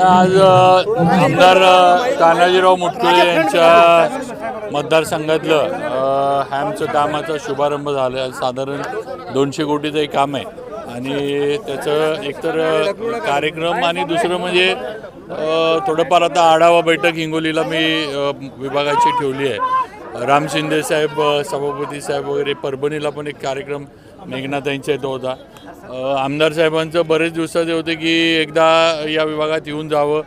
आज आमदार तानाजीराव मुटकुळे यांच्या मतदारसंघातलं हॅमचं कामाचा शुभारंभ झाला. साधारण दोनशे कोटीचं एक काम आहे. आणि त्याचं एकतर कार्यक्रम आणि दुसरं म्हणजे थोडंफार आता आढावा बैठक हिंगोलीला मी विभागाची ठेवली आहे. राम शिंदे साहेब सभापती साहेब वगैरे परभणीला पण एक कार्यक्रम मेघनाथांच्या इथं होता आमदार साहेबांचं बरेच दिवसाचे होते की एकदा या विभागात येऊन जावं.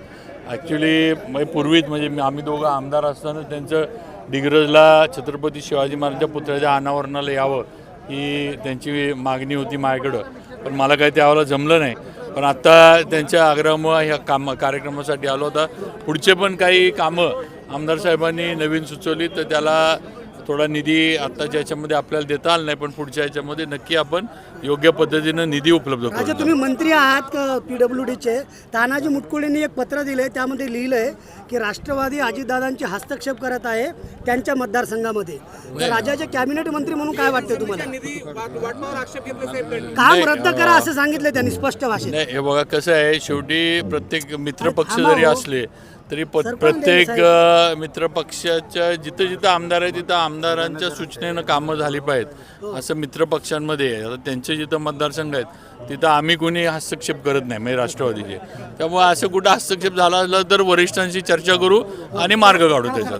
ॲक्च्युली म्हणजे पूर्वीच म्हणजे आम्ही दोघं आमदार असताना त्यांचं डिग्रजला छत्रपती शिवाजी महाराजांच्या पुतळ्याच्या अनावरणाला यावं ही त्यांची मागणी होती माझ्याकडं. पण मला काही त्यावेळेला जमलं नाही. पण आत्ता त्यांच्या आग्रहामुळं ह्या काम कार्यक्रमासाठी आलो होता. पुढचे पण काही कामं आमदार साहेबांनी नवीन सुचवली तर त्याला थोडा निधी आत्ताच्या याच्यामध्ये आपल्याला देता आला नाही पण पुढच्या याच्यामध्ये नक्की आपण योग्य पद्धतीनं निधी उपलब्ध राजा करू तुम्ही मंत्री आहात पी डब्ल्यू डीचे तानाजी मुटकुळेंनी एक पत्र दिलंय त्यामध्ये लिहिलंय की राष्ट्रवादी अजितदादांचे हस्तक्षेप करत आहे त्यांच्या मतदारसंघामध्ये. तर राज्याचे कॅबिनेट मंत्री म्हणून काय वाटतं तुम्हाला? निधी वाट- वाटपावर आक्षेप घेतला साहेब त्यांनी. काम रद्द करा असं सांगितलं त्यांनी स्पष्ट भाषेत. नाही हे बघा कसं आहे शेवटी प्रत्येक मित्रपक्ष जरी हो. असले तरी प- प्रत्येक मित्रपक्षाच्या जिथं जिथं आमदार आहे तिथं आमदारांच्या सूचनेनं कामं झाली पाहिजेत असं मित्रपक्षांमध्ये आहे. आता त्यांचे जिथं मतदारसंघ आहेत तिथं आम्ही कोणी हस्तक्षेप करत नाही म्हणजे राष्ट्रवादीचे. त्यामुळे असं कुठं हस्तक्षेप झाला असला तर वरिष्ठांशी चर्चा करू आणि मार्ग काढू त्याच्यात.